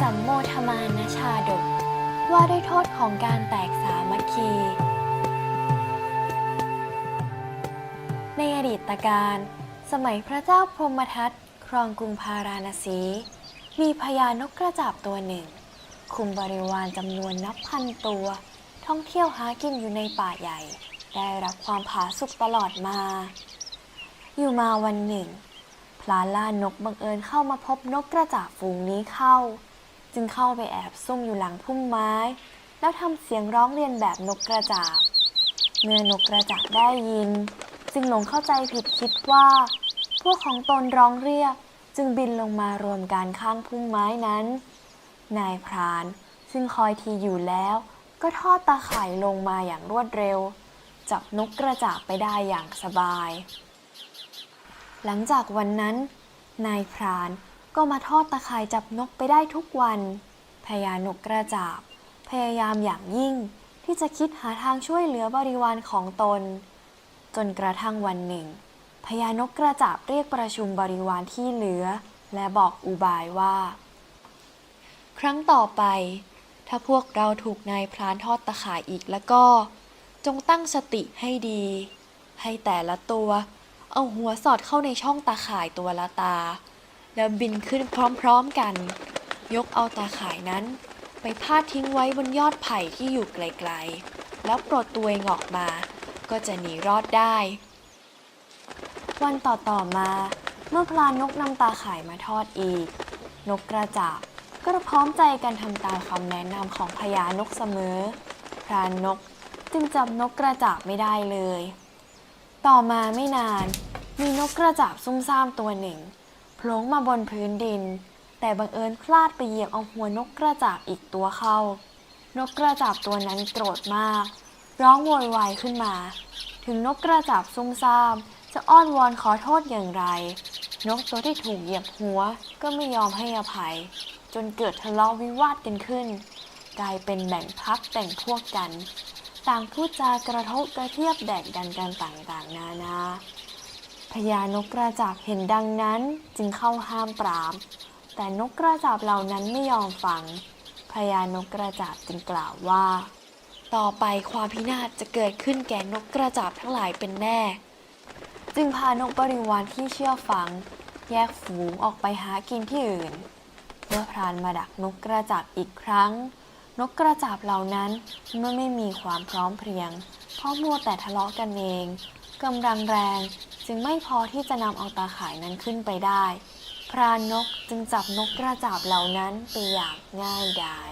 สัมโมทมานชาดก ว่าด้วยโทษของการแตกสามัคคี ในอดีตการ สมัยพระเจ้าพรหมทัตครองกรุงพาราณสี มีพญานกกระจาบตัวหนึ่ง คุมบริวารจำนวนนับพันตัว ท่องเที่ยวหากินอยู่ในป่าใหญ่ ได้รับความผาสุกตลอดมา อยู่มาวันหนึ่งพลาล่านกบังเอิญเข้ามาพบนกกระจาบฝูงนี้เข้า จึงเข้าไปแอบซุ่มอยู่หลังพุ่มไม้ แล้วทำเสียงร้องเรียนแบบนกกระจาบ เมื่อนกกระจาบได้ยิน จึงหลงเข้าใจผิดคิดว่า พวกของตนร้องเรียกจึงบินลงมารวมกันข้างพุ่มไม้นั้น นายพรานซึ่งคอยทีอยู่แล้ว ก็ทอดตาข่ายลงมาอย่างรวดเร็ว จับนกกระจาบไปได้อย่างสบาย หลังจากวันนั้น นายพราน ก็มาทอดตะข่ายจับนกไปได้ทุกวัน พญานกกระจาบ พยายามอย่างยิ่งที่จะคิดหาทางช่วยเหลือบริวารของตน จนกระทั่งวันหนึ่งพญานกกระจาบเรียกประชุมบริวารที่เหลือ และบอกอุบายว่า ครั้งต่อไป ถ้าพวกเราถูกนายพรานทอดตะข่ายอีกแล้วก็ จงตั้งสติให้ดี ให้แต่ละตัว เอาหัวสอดเข้าในช่องตาข่ายตัวละตา แล้วบินขึ้นพร้อมๆกัน ยกเอาตาข่ายนั้น ไปพาดทิ้งไว้บนยอดไผ่ที่อยู่ไกลๆ แล้วปลดตัวเองออกมา ก็จะหนีรอดได้ วันต่อๆมา เมื่อพลานนกนำตาข่ายมาทอดอีก นกกระจาบก็พร้อมใจกันทำตามคำแนะนำของพญานกเสมอ พรานนกจึงจับนกกระจาบไม่ได้เลย ต่อมาไม่นาน มีนกกระจาบซุ่มซ่ามตัวหนึ่ง โผล่มาบนพื้นดิน แต่บังเอิญพลาดไปเหยียบเอาหัวนกกระจาบอีกตัวเข้า นกกระจาบตัวนั้นโกรธมาก ร้องโวยวายขึ้นมา ถึงนกกระจาบซุ่มซ่ามจะอ้อนวอนขอโทษอย่างไร นกตัวที่ถูกเหยียบหัวก็ไม่ยอมให้อภัย จนเกิดทะเลาะวิวาทกันขึ้น กลายเป็นแบ่งพักแบ่งพวกกัน ต่างพูดจากระทบกระเทียบแดกดันกันต่างๆ นานา พญานกกระจาบเห็นดังนั้นจึงเข้าห้ามปราม แต่นกกระจาบเหล่านั้นไม่ยอมฟังพญานกกระจาบจึงกล่าวว่า ต่อไปความพินาศจะเกิดขึ้นแก่นกกระจาบทั้งหลายเป็นแน่ จึงพานกบริวารที่เชื่อฟัง แยกฝูงออกไปหากินที่อื่น เมื่อพรานมาดักนกกระจาบอีกครั้ง นกกระจาบเหล่านั้นเมื่อไม่มีความพร้อมเพรียงเพราะมัวแต่ทะเลาะกันเอง กำลังแรงจึงไม่พอที่จะนำเอาตาข่ายนั้นขึ้นไปได้ พรานนกจึงจับนกกระจาบเหล่านั้นไปอย่างง่ายดาย